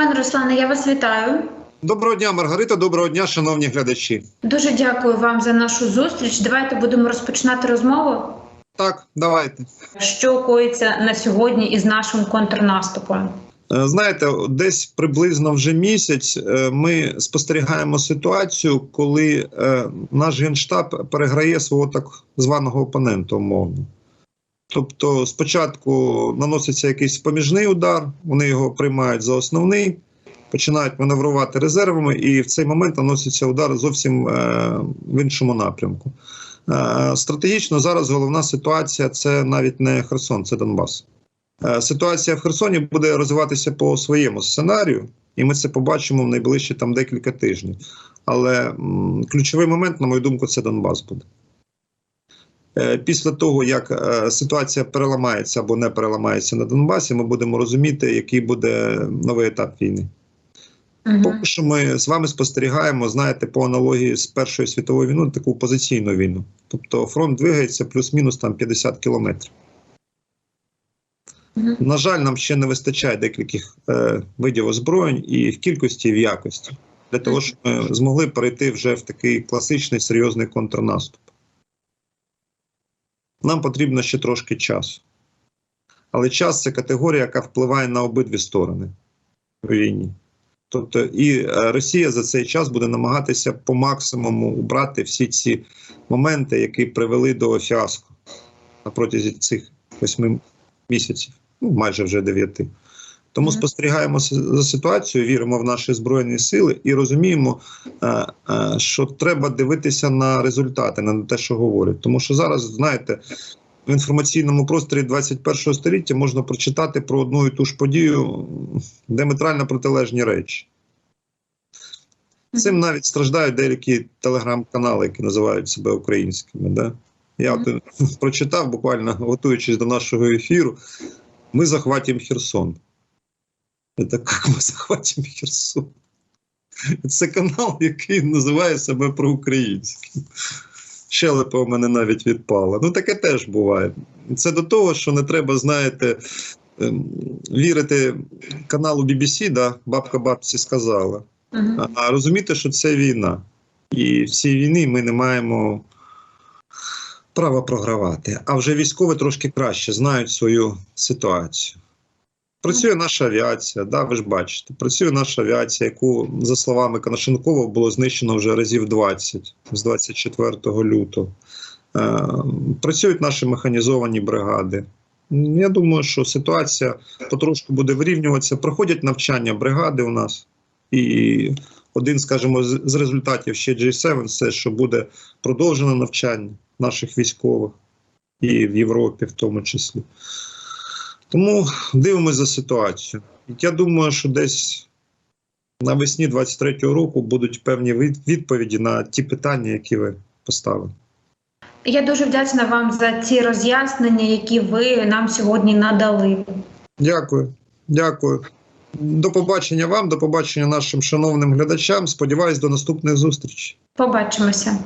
Пане Руслане, я вас вітаю. Доброго дня, Маргарита. Доброго дня, шановні глядачі. Дуже дякую вам за нашу зустріч. Давайте будемо розпочинати розмову. Так, давайте. Що коїться на сьогодні із нашим контрнаступом? Е, Знаєте, десь приблизно вже місяць е, ми спостерігаємо ситуацію, коли е, наш генштаб переграє свого так званого опонента умовно. Тобто, спочатку наноситься якийсь поміжний удар, вони його приймають за основний, починають маневрувати резервами, і в цей момент наноситься удар зовсім е, в іншому напрямку. Е, Стратегічно зараз головна ситуація це навіть не Херсон, це Донбас. Е, Ситуація в Херсоні буде розвиватися по своєму сценарію, і ми це побачимо в найближчі там декілька тижнів. Але м, ключовий момент, на мою думку, це Донбас буде. Е, Після того, як е, ситуація переламається або не переламається на Донбасі, ми будемо розуміти, який буде новий етап війни. Угу. Поки що ми з вами спостерігаємо, знаєте, по аналогії з Першою світовою війною, таку позиційну війну. Тобто фронт двигається плюс-мінус там 50 кілометрів. Угу. На жаль, нам ще не вистачає декількох е, видів озброєнь і в кількості, і в якості для того, щоб ми змогли перейти вже в такий класичний серйозний контрнаступ. Нам потрібно ще трошки часу. Але час це категорія, яка впливає на обидві сторони у війні. Тобто і е, Росія за цей час буде намагатися по максимуму убрати всі ці моменти, які привели до фіаско протягом цих восьми місяців, ну майже вже дев'яти. Тому спостерігаємо за ситуацією, віримо в наші збройні сили і розуміємо, е, е, що треба дивитися на результати, на те, що говорять. Тому що зараз, знаєте, в інформаційному просторі 21 століття можна прочитати про одну і ту ж подію диаметрально протилежні речі. Цим навіть страждають деякі телеграм-канали, які називають себе українськими. Да? Я от е, прочитав буквально, готуючись до нашого ефіру, ми захватимо Херсон. Я так, як ми захватимо Херсон? Це канал, який називає себе проукраїнським. Щелепа у мене навіть відпала. Ну, таке теж буває. Це до того, що не треба, знаєте, ем, вірити каналу BBC, да, бабка бабці сказала. Угу. А розуміти, що це війна. І в цій війні ми не маємо права програвати. А вже військові трошки краще знають свою ситуацію. Працює наша авіація, да, ви ж бачите. Працює наша авіація, яку, за словами Коношенкова, було знищено вже разів 20 з 24 лютого. Е, працюють наші механізовані бригади. Я думаю, що ситуація потрошку буде вирівнюватися. Проходять навчання бригади у нас. І один, скажімо, з результатів ще G7 це що буде продовжено навчання наших військових і в Європі, в тому числі. Тому дивимося за ситуацію. Я думаю, що десь навесні 23-го року будуть певні відповіді на ті питання, які ви поставили. Я дуже вдячна вам за ці роз'яснення, які ви нам сьогодні надали. Дякую, дякую. До побачення вам, до побачення нашим шановним глядачам. Сподіваюсь, до наступних зустрічей. Побачимося.